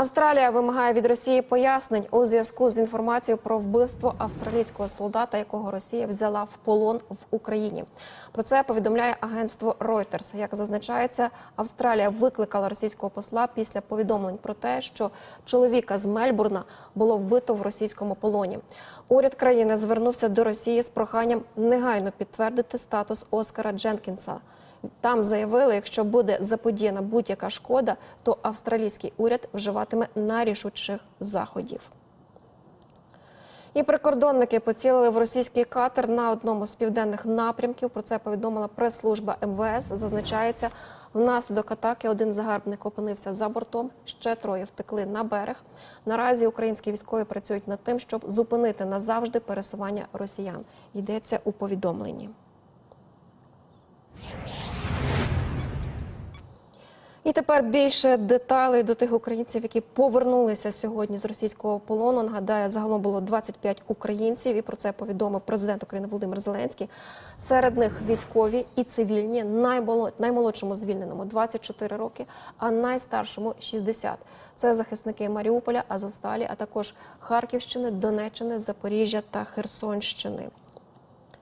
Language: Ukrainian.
Австралія вимагає від Росії пояснень у зв'язку з інформацією про вбивство австралійського солдата, якого Росія взяла в полон в Україні. Про це повідомляє агентство Reuters. Як зазначається, Австралія викликала російського посла після повідомлень про те, що чоловіка з Мельбурна було вбито в російському полоні. Уряд країни звернувся до Росії з проханням негайно підтвердити статус Оскара Дженкінса. Там заявили, якщо буде заподіяна будь-яка шкода, то австралійський уряд вживатиме найрішучих заходів. І прикордонники поцілили в російський катер на одному з південних напрямків. Про це повідомила прес-служба МВС. Зазначається, внаслідок атаки один загарбник опинився за бортом, ще троє втекли на берег. Наразі українські військові працюють над тим, щоб зупинити назавжди пересування росіян. Йдеться у повідомленні. І тепер більше деталей до тих українців, які повернулися сьогодні з російського полону. Нагадаю, загалом було 25 українців, і про це повідомив президент України Володимир Зеленський. Серед них військові і цивільні, наймолод- наймолодшому звільненому 24 роки, а найстаршому 60. Це захисники Маріуполя, Азовсталі, а також Харківщини, Донеччини, Запоріжжя та Херсонщини.